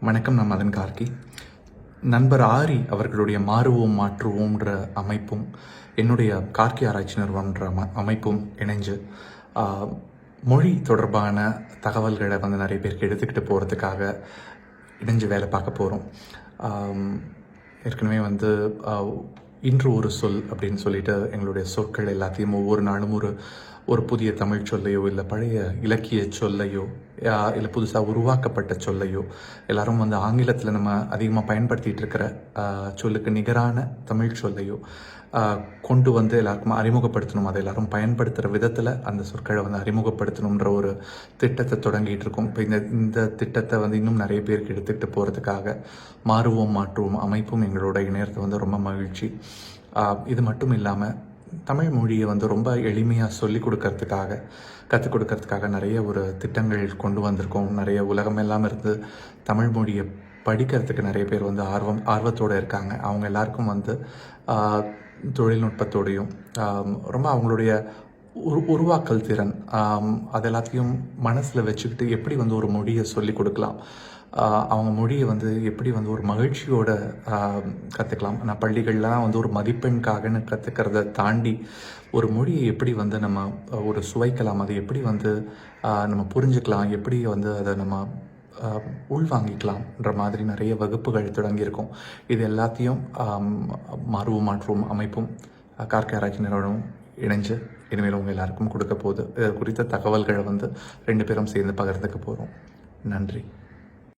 வணக்கம் நான் மதன் கார்கி. நண்பர் ஆரி அவர்களுடைய மாறுவோம் மாற்றுவோம்ன்ற அமைப்பும் என்னுடைய கார்கி ஆராய்ச்சி நிறுவனம்ன்ற அம- அமைப்பும் இணைஞ்சு மொழி தொடர்பான தகவல்களை வந்து நிறைய பேருக்கு எடுத்துக்கிட்டு போகிறதுக்காக இணைஞ்சு வேலை பார்க்க போகிறோம் ஏற்கனவே வந்து இன்று ஒரு சொல் அப்படின்னு சொல்லிட்டு எங்களுடைய சொற்கள் எல்லாத்தையும் ஒவ்வொரு நாளும் ஒரு ஒரு புதிய தமிழ் சொல்லையோ இல்லை பழைய இலக்கிய சொல்லையோ இல்லை புதுசாக உருவாக்கப்பட்ட சொல்லையோ எல்லாரும் வந்து ஆங்கிலத்தில் நம்ம அதிகமாக பயன்படுத்திட்டு இருக்கிற சொல்லுக்கு நிகரான தமிழ் சொல்லையோ கொண்டு வந்து எல்லாருக்கும் அறிமுகப்படுத்தணும். அதை எல்லாரும் பயன்படுத்துகிற விதத்தில் அந்த சொற்களை வந்து அறிமுகப்படுத்தணுன்ற ஒரு திட்டத்தை தொடங்கிட்டு இருக்கோம். இப்போ இந்த இந்த திட்டத்தை வந்து இன்னும் நிறைய பேருக்கு எடுத்துக்கிட்டு போகிறதுக்காக மாறுவோம் மாற்றுவோம் அமைப்பும் எங்களோட இணையத்தை வந்து ரொம்ப மகிழ்ச்சி. இது மட்டும் இல்லாமல் தமிழ் மொழியை வந்து ரொம்ப எளிமையாக சொல்லி கொடுக்கறதுக்காக கற்றுக் கொடுக்கறதுக்காக நிறைய ஒரு திட்டங்கள் கொண்டு வந்திருக்கோம். நிறைய உலகமெல்லாம் இருந்து தமிழ் மொழியை படிக்கிறதுக்கு நிறைய பேர் வந்து ஆர்வம் ஆர்வத்தோடு இருக்காங்க. அவங்க எல்லாருக்கும் வந்து தொழில்நுட்பத்தோடையும் ரொம்ப அவங்களுடைய உரு உருவாக்கல் திறன். அது எல்லாத்தையும் மனசில் வச்சுக்கிட்டு எப்படி வந்து ஒரு மொழியை சொல்லி கொடுக்கலாம்? அவங்க மொழியை வந்து எப்படி வந்து ஒரு மகிழ்ச்சியோட கற்றுக்கலாம் நான் பள்ளிகள்லாம் வந்து ஒரு மதிப்பெண்காகன்னு கற்றுக்கிறத தாண்டி ஒரு மொழியை எப்படி வந்து நம்ம ஒரு சுவைக்கலாம்? அதை எப்படி வந்து நம்ம புரிஞ்சுக்கலாம்? எப்படி வந்து அதை நம்ம உள்வாங்கிக்கலாம்ன்ற மாதிரி நிறைய வகுப்புகள் தொடங்கியிருக்கோம். இது எல்லாத்தையும் ஆம், மாறுவோம் மாற்றுவோம் அமைப்பும் கார்கே ஆராய்ச்சி நிறுவனமும் இணைஞ்சு இனிமேல் உங்கள் எல்லாருக்கும் கொடுக்க போகுது இது குறித்த தகவல்களை வந்து ரெண்டு பேரும் சேர்ந்து பகிர்ந்துக்க போகிறோம் நன்றி.